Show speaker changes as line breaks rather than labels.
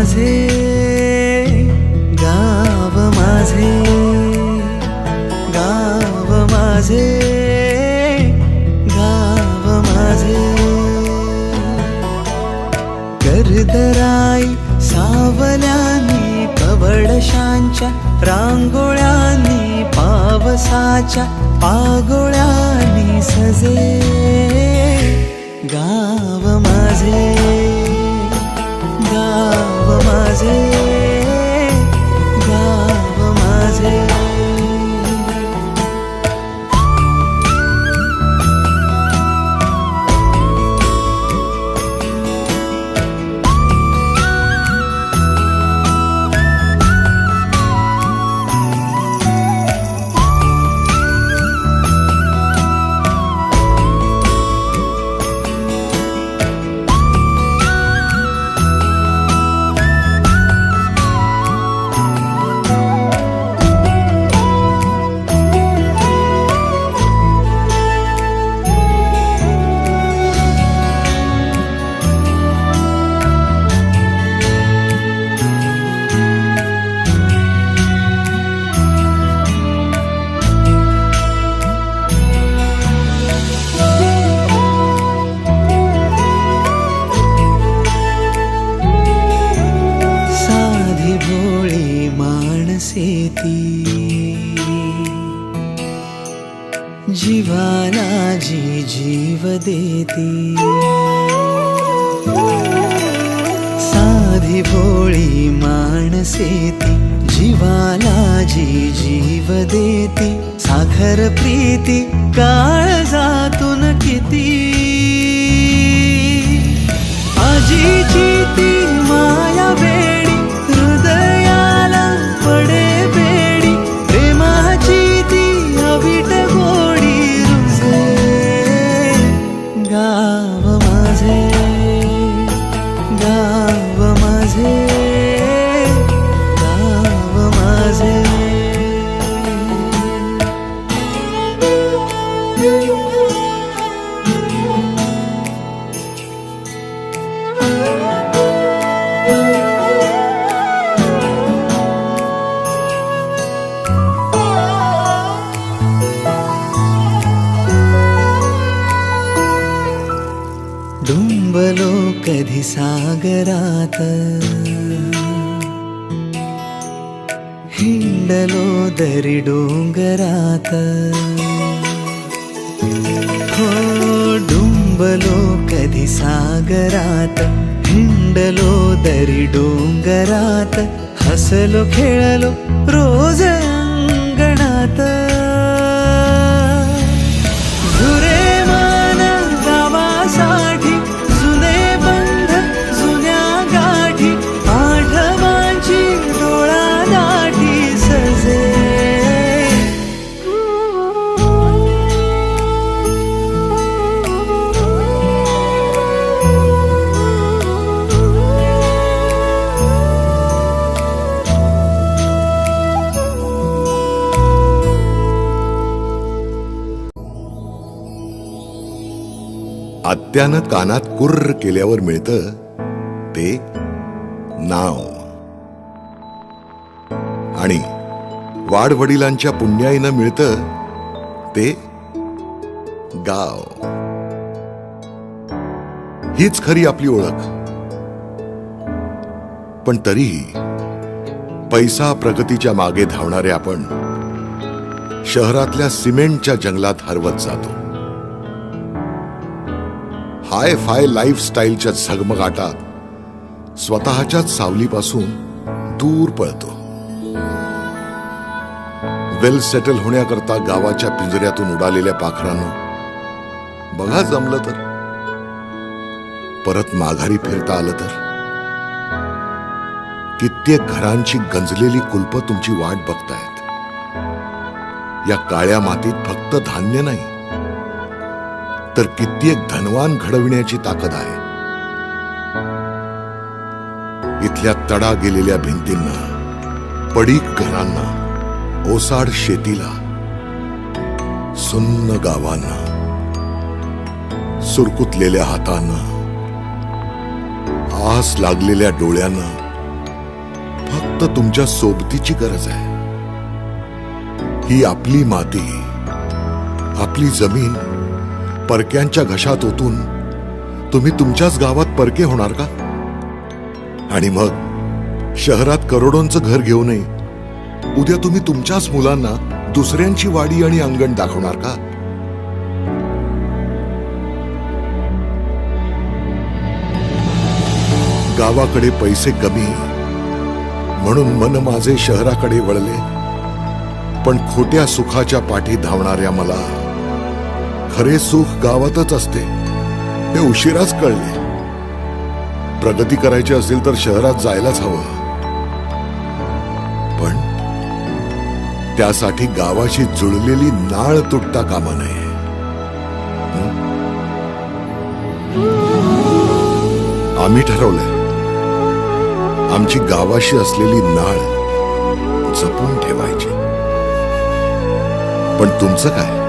माझे गाव माझे गाव माझे गाव माझे. गर्दराई सावल्यानी कवडशांच्या रांगोळ्यांनी पावसाच्या पागोळ्यांनी सजे. गाव माझे. गाव जीव देती. साधी भोळी माणसे ती जीवाला जी जीव देती. साखर प्रीती काळजातून डुंबलो कधी सागरात हिंडलो दरी डोंगरात हो डुंबलो कधी सागरात हिंडलो दरी डोंगरात हसलो खेळलो रोज अंगणात
आत्यानं कानात कुर्र केल्यावर मिळतं ते नाव. आणि वाडवडिलांच्या पुण्याईनं मिळतं ते गाव. हीच खरी आपली ओळख. पण तरीही पैसा प्रगतीच्या मागे धावणारे आपण शहरातल्या सिमेंटच्या जंगलात हरवत जातो. हाय फाय लाईफस्टाईलच्या झगमगाटात स्वतःच्याच सावलीपासून दूर पळतो. वेल सेटल होण्याकरता गावाच्या पिंजऱ्यातून उडालेल्या पाखरानं बघा जमलं तर. परत माघारी फिरता आलं तर. कित्येक घरांची गंजलेली कुलप तुमची वाट बघतायत. या काळ्या मातीत फक्त धान्य नाही तर कित्येक धनवान घडविण्याची ताकद आहे. इथल्या तडा गेलेल्या भिंतींना पडीक घरांना ओसाड शेतीला सुन्न गावांना सुरकुतलेल्या हातांना आस लागलेल्या डोळ्यांना फक्त तुमच्या सोबतीची गरज आहे. ही आपली माती आपली जमीन परक्यांच्या घशात ओतून तुम्ही तुमच्याच गावात परके होणार का? आणि मग शहरात करोडोंचं घर घेऊनही उद्या तुम्ही तुमच्याच मुलांना दुसऱ्यांची वाडी आणि अंगण दाखवणार का? गावाकडे पैसे कमी म्हणून मन माझे शहराकडे वळले पण खोट्या सुखाच्या पाठी धावणाऱ्या मला खरे सुख गावातच असते. हे उशिराच कळले. प्रगती करायची असेल तर शहरात जायलाच हवं. पण त्यासाठी गावाशी जुळलेली नाळ तुटता कामा नये. आम्ही ठरवलंय. आमची गावाशी असलेली नाळ जपून ठेवायची. पण तुमचं काय?